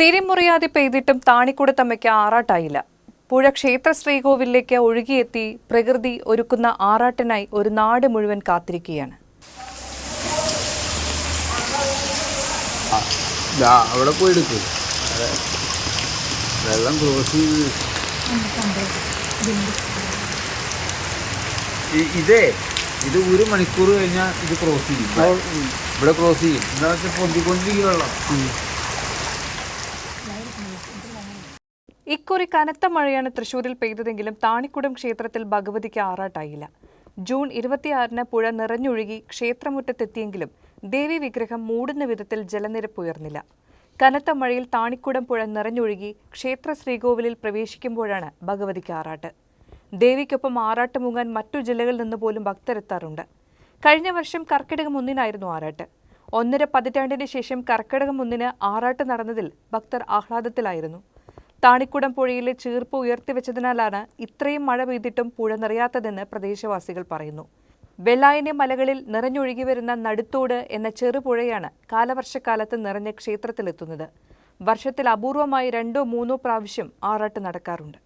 തിരിമുറിയാതെ പെയ്തിട്ടും താണിക്കുടത്തമ്മയ്ക്ക് ആറാട്ടായില്ല. പുഴ ക്ഷേത്ര ശ്രീകോവിലേക്ക് ഒഴുകിയെത്തി പ്രകൃതി ഒരുക്കുന്ന ആറാട്ടിനായി ഒരു നാട് മുഴുവൻ കാത്തിരിക്കുകയാണ്. അവിടെ പോയി എടുക്കും വെള്ളം ക്രോസ് ഇതേ ഇത് ഒരു മണിക്കൂർ കഴിഞ്ഞാൽ ഇത് ക്രോസ് ചെയ്യും. ഇവിടെ ക്രോസ് ചെയ്യും. എന്താ വെച്ചാൽ പൊന്തിക്കൊണ്ടിരിക്കും വെള്ളം. ഇക്കുറി കനത്ത മഴയാണ് തൃശൂരിൽ പെയ്തതെങ്കിലും താണിക്കുടം ക്ഷേത്രത്തിൽ ഭഗവതിക്ക് ആറാട്ടായില്ല. ജൂൺ ഇരുപത്തിയാറിന് പുഴ നിറഞ്ഞൊഴുകി ക്ഷേത്രമുറ്റത്തെത്തിയെങ്കിലും ദേവി വിഗ്രഹം മൂടുന്ന വിധത്തിൽ ജലനിരപ്പ് ഉയർന്നില്ല. കനത്ത മഴയിൽ താണിക്കുടം പുഴ നിറഞ്ഞൊഴുകി ക്ഷേത്ര ശ്രീകോവിലിൽ പ്രവേശിക്കുമ്പോഴാണ് ഭഗവതിക്ക് ആറാട്ട്. ദേവിക്കൊപ്പം ആറാട്ട് മുങ്ങാൻ മറ്റു ജില്ലകളിൽ നിന്ന് പോലും ഭക്തരെത്താറുണ്ട്. കഴിഞ്ഞ വർഷം കർക്കിടകം ഒന്നിനായിരുന്നു ആറാട്ട്. ഒന്നര പതിറ്റാണ്ടിന് ശേഷം കർക്കിടകം ഒന്നിന് ആറാട്ട് നടന്നതിൽ ഭക്തർ ആഹ്ലാദത്തിലായിരുന്നു. താണിക്കുടം പുഴയിലെ ചീർപ്പ് ഉയർത്തിവെച്ചതിനാലാണ് ഇത്രയും മഴ പെയ്തിട്ടും പുഴ നിറയാത്തതെന്ന് പ്രദേശവാസികൾ പറയുന്നു. വെള്ളായനെ മലകളിൽ നിറഞ്ഞൊഴുകി വരുന്ന നടുത്തോട് എന്ന ചെറുപുഴയാണ് കാലവർഷക്കാലത്ത് നിറഞ്ഞ ക്ഷേത്രത്തിലെത്തുന്നത്. വർഷത്തിൽ അപൂർവമായി രണ്ടോ മൂന്നോ പ്രാവശ്യം ആറാട്ട് നടക്കാറുണ്ട്.